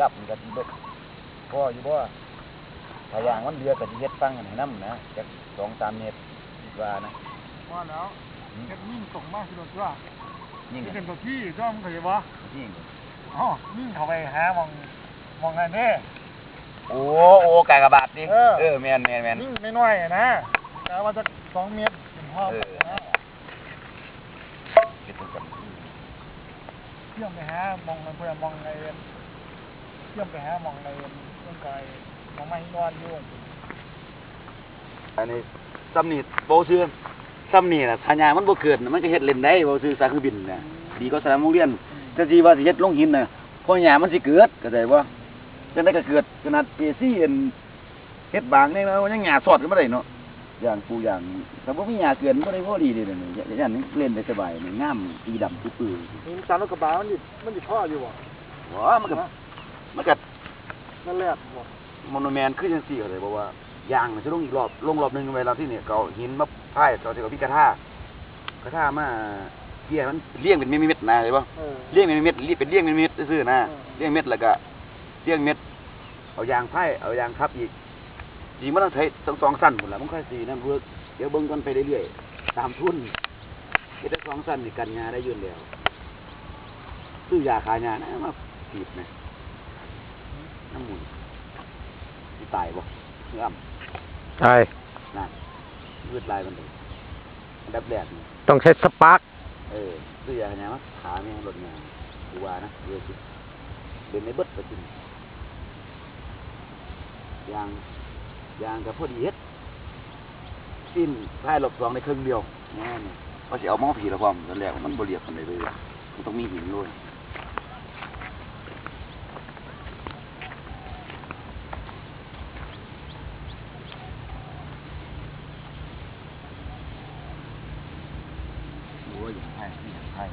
กับมันก็สิเบิดพ่ออยู่บ่ถ้าอย่างมันเดือก็สิเฮ็ดฟังให้นำนะจัก2-3เมตรคิดว่านะว่าแล้วเฮ็ดยิ่งส่งมากคือตัวยิ่งนี่กัเป็นนตัวที่จ้องเคยบ่ยิ่งอ๋อยิ่งเข้าไปหามองมองอันนี้โอ้โอ้กากบาทดิเออเออแม่นแม่นแม่นยิ่งไม่น้อยๆนะแต่ว่าจะสองเมตรถึงห้องเออนะเฮ็ดจังซั่นเชื่อมไปหามองมันเพื่อมองในเชื่อมไปหามองในเรื่องกายมองไม่นอนอยู่อันนี้ซ้ำนี่บ่ซื้อซ้ำนี่น่ะถ้ายางมันบ่เกิดน่ะมันก็เฮ็ดเล่นได้บ่ซื้อสายเครื่องบินน่ะดีก็สนามโรงเรียนแต่สิว่าสิเฮ็ดลงหินน่ะเพราะหญ้ามันสิเกิดเข้าใจบ่จังได๋ก็เกิดขนาดเอซี่อันเฮ็ดบางนี่เนาะยังหญ้าสอดกันบ่ได้เนาะอย่างปูอย่างถ้าบ่มีหญ้าเกิดมันบ่ได้พอดีเด้นี่อย่างนี้เล่นได้สบายนี่งามอีดำปื้อนี่ตามรถกระบะมันอยู่มันอยู่ท่ออยู่บ่ๆว้ามันก็ มันก็นั่นแหละบ่โมโนแมนคือจังซี่เข้าใจบ่ว่ายางมันสิลงอีกรอบลงรอบหนึงเวลาที่เนี่ยก็เอาหินมาพายก็สิเอาพิกระทากระทามาเกี่ยมันเลี้ยงเป็นเม็ดๆนะเข้าใจบ่เออเลี้ยงเป็นเม็ดเลี้ยงเป็นเลี้ยงเป็นเม็ดซื่อๆนะอืมเลี้ยงเม็ดแล้วก็เลี้ยงเม็ด เอายางไผ่เอายางทับอีกสีมันต้องใช้สองสองสั้นหมดละมันค่อยสีนั่นเวิร์กเดี๋ยวเบิ่งกันไปเรื่อยๆตามทุนเฮ็ดได้สองสั้นนี่กันงาได้อยืนแล้วซื้อยาขายงานะมาผีดนะ น้ำหมุนสิตายบ่เงื่อมใช่นั่นยืดลายมันเลยอันดับแรกนี่ต้องใช้สปาร์กเออซื้อยาขายงามาขาแม่งรถงานกูว่านะเยอะสุดเป็นในเบิดไปจริงยางยางกับพอดีเฮ็ดสิ้นท้ายหลบสองในครึ่งเดียวแน่นี่ก็สิเอาหม้อผีละพร้อมตอนแรกมันบ่เรียบกันเลยเลยมันต้องมีหินด้วย โอ้ยอย่